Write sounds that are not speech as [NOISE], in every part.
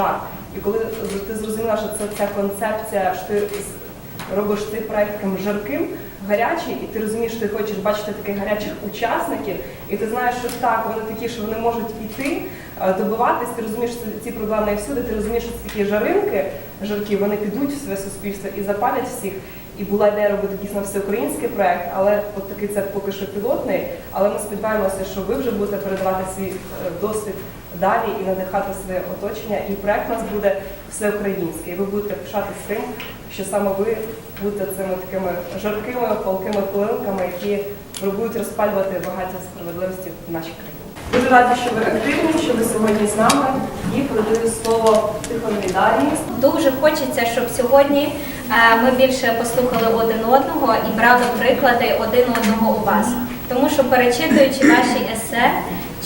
придумала. І коли ти зрозуміла, що це ця концепція, що ти робиш цей проект таким жарким, гарячий, і ти розумієш, що ти хочеш бачити таких гарячих учасників, і ти знаєш, що так, вони такі, що вони можуть іти, е, добиватись, ти розумієш, що ці проблеми всюди, ти розумієш, що це такі жаринки, жаркі, вони підуть в своє суспільство і запалять всіх. І була ідея робити дійсно всеукраїнський проект, але от такий це поки що пілотний. Але ми сподіваємося, що ви вже будете передавати свій е, досвід далі і надихати своє оточення. І проект у нас буде всеукраїнський. І ви будете пишатися тим, що саме ви будете цими такими жаркими, палкими пилинками, які пробують розпалювати багаття справедливості в нашій країні. Дуже раді, що ви активні, що ви сьогодні з нами. І передаю слово Тихонові Дар'ї. Дуже хочеться, щоб сьогодні е, ми більше послухали один одного і брали приклади один одного у вас. Тому що перечитуючи ваші есе,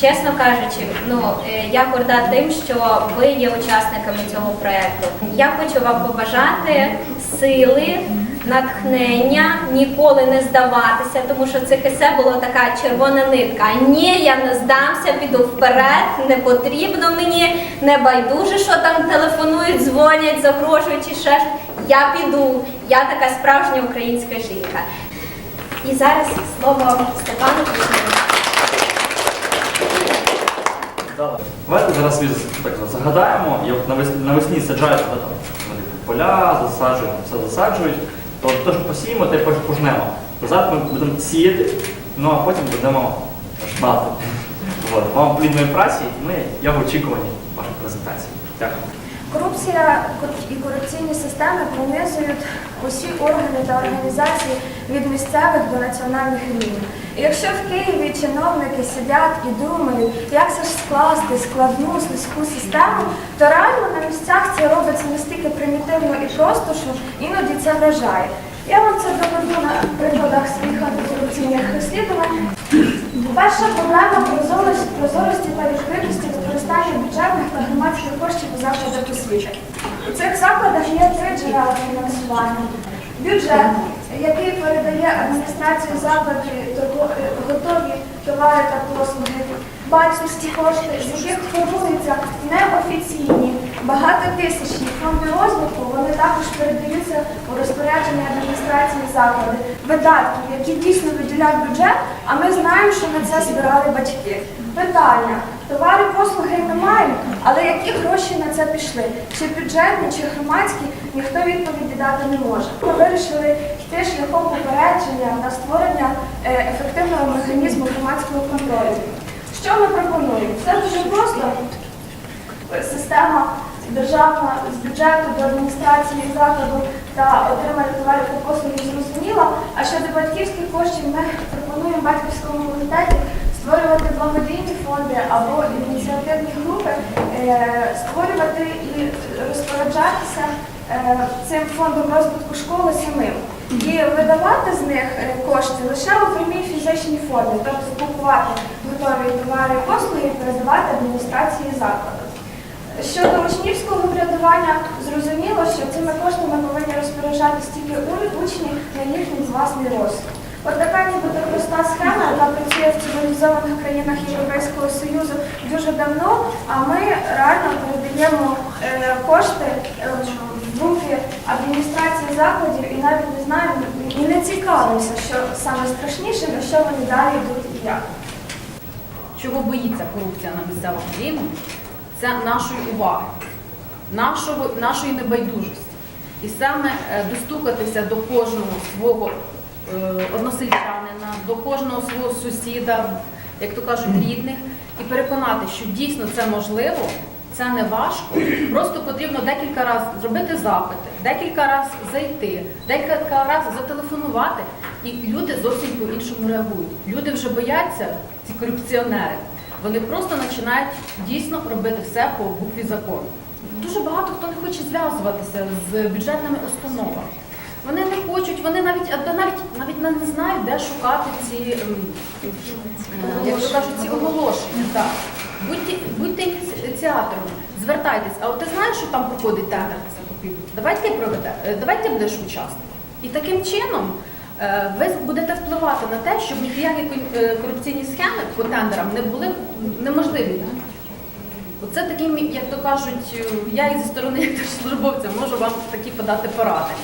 чесно кажучи, ну е, я горда тим, що ви є учасниками цього проекту. Я хочу вам побажати сили. Натхнення, ніколи не здаватися, тому що це есе було така червона нитка. Ні, я не здамся, піду вперед, не потрібно мені, не байдуже, що там телефонують, дзвонять, загрожують чи ще щось. Я піду, я така справжня українська жінка. І зараз слово Степану. Давайте зараз так загадаємо, як навесні, саджають поля, засаджують, все засаджують, то те, що посіємо, те пож- пожнемо. Назад ми будемо сіяти, ну а потім будемо жнати. Вам плідної праці, і ми, я в очікуванні вашої презентації. Дякую. Корупція і корупційні системи пронизують усі органи та організації від місцевих до національних рівнів. І якщо в Києві чиновники сидять і думають, як це ж скласти складну слизьку систему, то реально на місцях це робиться настільки примітивно і просто, що іноді це вражає. Я вам це доведу на прикладах своїх антикорупційних розслідувань. Перша проблема прозорості, та відкритості використання бюджетних та громадських коштів у закладах. У цих закладах є три джерела фінансування. Бюджет, який передає адміністрації закладів готові товари та послуги, батьківські кошти, з яких формуються неофіційні, багатотисячні фонди розвитку, вони також передаються у розпорядження адміністрації заклади, видатки, які дійсно виділяють бюджет, а ми знаємо, що на це збирали батьки. Питання. Товари, послуги немає, але які гроші на це пішли? Чи бюджетні, чи громадські, ніхто відповіді дати не може. Ми вирішили йти шляхом попередження та створення е, ефективного механізму громадського контролю. Що ми пропонуємо? Це дуже просто система державна з бюджету до адміністрації закладу та отримання товарів та послуги зрозуміла. А щодо батьківських коштів ми пропонуємо батьківському комітеті створювати благодійні фонди або ініціативні групи, е, створювати і розпоряджатися е, цим фондом розвитку школи самим. І видавати з них е, кошти лише у прямій фізичній формі, тобто купувати готові товари і послуги і передавати адміністрації закладу. Щодо учнівського врядування, зрозуміло, що цими коштами повинні розпоряджатися тільки учні на їхній власний розсуд. От така нібито проста схема, яка працює в цивілізованих країнах Європейського Союзу дуже давно, а ми реально передаємо е, кошти е, в руки адміністрації закладів і навіть не знаємо і не цікавимося, що саме страшніше, на що вони далі йдуть і як. чого боїться корупція на місцевому рівні, це нашої уваги, нашого, нашої небайдужості. І саме е, достукатися до кожного свого односельчанина, до кожного свого сусіда, як то кажуть, рідних, і переконати, що дійсно це можливо, це не важко. Просто потрібно декілька разів зробити запити, декілька разів зайти, декілька разів зателефонувати, і люди зовсім по-іншому реагують. Люди вже бояться, ці корупціонери. Вони просто починають дійсно робити все по букві закону. Дуже багато хто не хоче зв'язуватися з бюджетними установами. Вони не хочуть, вони навіть навіть навіть не знають, де шукати ці, ем, е, кажуть, ці оголошення. Так. Будьте, будьте ініціатором, звертайтесь. А от ти знаєш, що там проходить тендер на закупівлю? Давай ти проведе, е, давай будеш учасником. І таким чином е, ви будете впливати на те, щоб ніякі корупційні схеми по тендерам не були неможливі. Оце такі, як то кажуть, я і зі сторони як держслужбовця можу вам такі подати поради.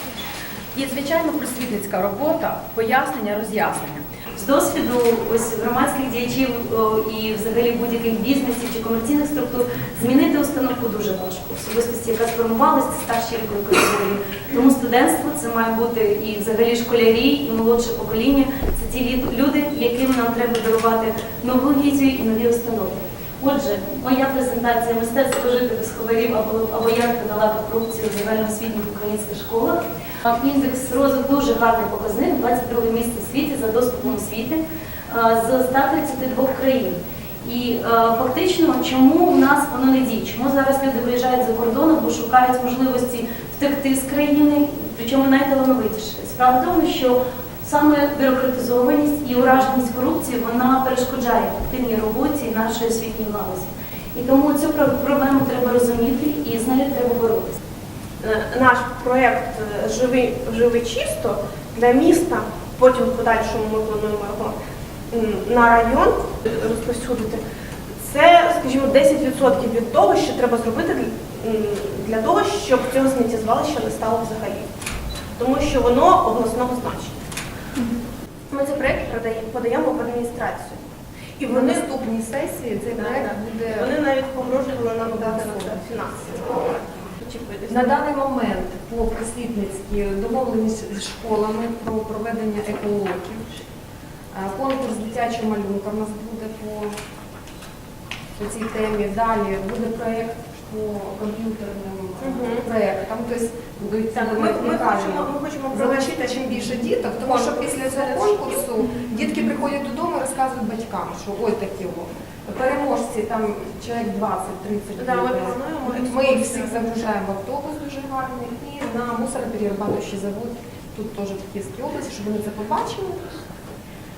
І, звичайно, просвітницька робота, пояснення, роз'яснення. З досвіду ось громадських діячів і взагалі будь-яких бізнесів чи комерційних структур змінити установку дуже важко. Особистості, яка сформувалася, це старші вікові категорії. Тому студентство це має бути і взагалі школярі, і молодше покоління. Це ті люди, яким нам треба дарувати нову візію і нові установи. Отже, моя презентація мистецтво жити без ховарів або, або як подолати корупцію в загальноосвітніх українських школах. Індекс розвитку дуже гарний показник, 22 місце в світі за доступом освіти з 132 країн. І фактично, чому в нас воно не діє? Чому зараз люди виїжджають за кордон, бо шукають можливості втекти з країни, причому найталановитіше. Справа в тому, що саме бюрократизованість і ураженість корупції вона перешкоджає ефективній роботі нашої освітньої галузі. І тому цю проблему треба розуміти і з нею треба боротися. Е, наш проєкт е, живий, живий чисто для міста. Потім в подальшому ми плануємо його на район розповсюдити. Це, скажімо, 10% від того, що треба зробити для того, щоб цього сміттєзвалища не стало взагалі. Тому що воно обласного значення. Ми цей проєкт подаємо в адміністрацію. І вони, наступній сесії цей проект буде вони навіть погрожували нам дати на це фінанси. На даний момент по просвітницькій домовленість з школами про проведення екологів. Е, Конкурс дитячого малюнка в нас буде по цій темі. Далі буде проєкт по комп'ютерним е, проєктам. Тобто будуть Так, ми, ми, хочемо, ми хочемо залучити чим більше діток, тому що після цього конкурсу дітки приходять додому і розказують батькам, що ой такі. Переможці там чоловік 20-30 Да, ми Ми їх всіх загружаємо в автобус дуже гарний і на мусороперерабатуючий завод. Тут теж в Київській області, щоб вони це побачили,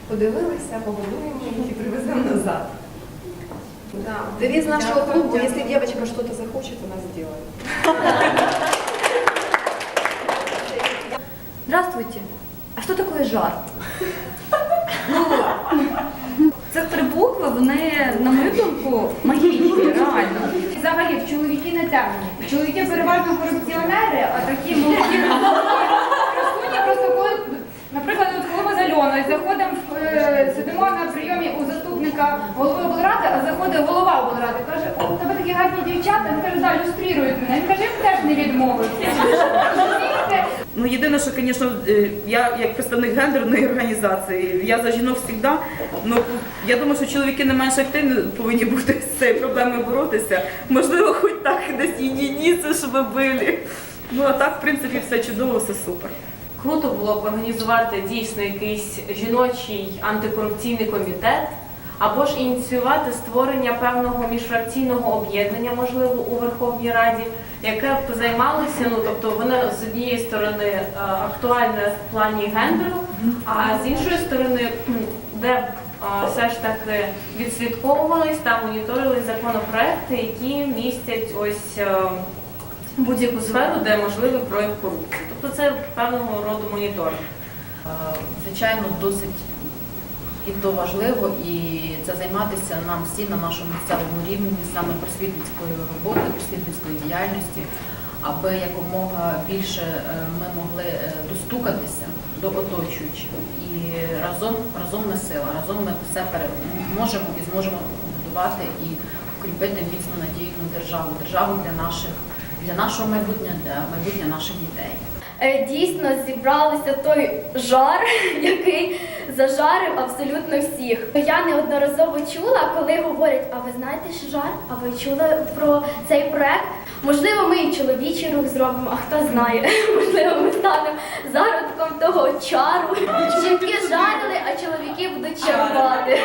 подивилися, погодуємо їх і привеземо назад. Да. Девиз нашего клуба, если девочка что-то захочет, она сделает. Здравствуйте. А что такое жар? Ну, це три букви, вони, на мою думку, магічні, реально. Взагалі, в чоловіки не темні. Чоловіки переважно корупціонери, а такі молоді красуні просто коли, наприклад, от коли ми з Альоною заходимо, в, е, сидимо на прийомі у заступника голови облради, а заходить голова облради, каже, о, у тебе такі гарні дівчата, він каже, да, люструють мене. Він каже, я теж не відмовився. Ну, єдине, що, звісно, е, я як представник гендерної організації, я за жінок завжди, ну, я думаю, що чоловіки не менш активні повинні бути з цією проблемою боротися. Можливо, хоч так десь єдиниці, щоб були. Ну, а так, в принципі, все чудово, все супер. Круто було б організувати дійсно якийсь жіночий антикорупційний комітет, або ж ініціювати створення певного міжфракційного об'єднання, можливо, у Верховній Раді, яке б займалося, ну тобто воно з однієї сторони е, актуальне в плані гендеру, а з іншої сторони, де б е, все ж таки відслідковувались та моніторились законопроекти, які містять ось. е, будь-яку сферу, де можливий прояв корупції. Тобто це певного роду моніторинг. Звичайно, досить і то важливо, і це займатися нам всі на нашому місцевому рівні, саме просвітницькою роботою, просвітницької діяльності, аби якомога більше е, ми могли е, достукатися до оточуючих. І разом, разом ми сила, разом ми все пере- можемо і зможемо побудувати і укріпити міцну надійну державу, державу для наших, для нашого майбутнього, для майбутнього наших дітей. Е, Дійсно зібралися той жар, [LAUGHS] який зажарив абсолютно всіх. Я неодноразово чула, коли говорять, а ви знаєте що жар? А ви чули про цей проект? Можливо, ми і чоловічий рух зробимо, а хто знає, [LAUGHS] можливо, ми станемо зародком того чару. Жінки жарили, а чоловіки будуть чарувати.